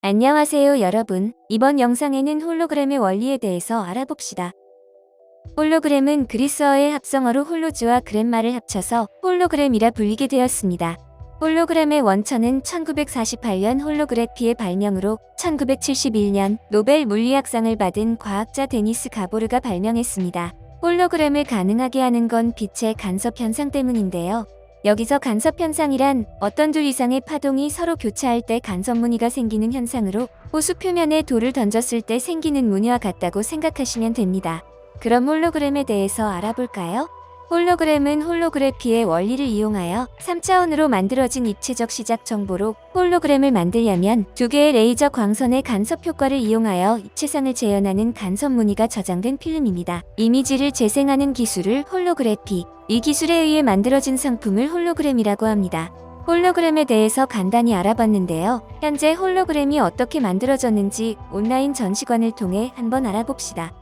안녕하세요 여러분. 이번 영상에는 홀로그램의 원리에 대해서 알아봅시다. 홀로그램은 그리스어의 합성어로 홀로즈와 그램마를 합쳐서 홀로그램이라 불리게 되었습니다. 홀로그램의 원천은 1948년 홀로그래피의 발명으로 1971년 노벨 물리학상을 받은 과학자 데니스 가보르가 발명했습니다. 홀로그램을 가능하게 하는 건 빛의 간섭 현상 때문인데요. 여기서 간섭 현상이란 어떤 둘 이상의 파동이 서로 교차할 때 간섭 무늬가 생기는 현상으로 호수 표면에 돌을 던졌을 때 생기는 무늬와 같다고 생각하시면 됩니다. 그럼 홀로그램에 대해서 알아볼까요? 홀로그램은 홀로그래피의 원리를 이용하여 3차원으로 만들어진 입체적 시작 정보로 홀로그램을 만들려면 두 개의 레이저 광선의 간섭 효과를 이용하여 입체상을 재현하는 간섭 무늬가 저장된 필름입니다. 이미지를 재생하는 기술을 홀로그래피, 이 기술에 의해 만들어진 상품을 홀로그램이라고 합니다. 홀로그램에 대해서 간단히 알아봤는데요. 현재 홀로그램이 어떻게 만들어졌는지 온라인 전시관을 통해 한번 알아봅시다.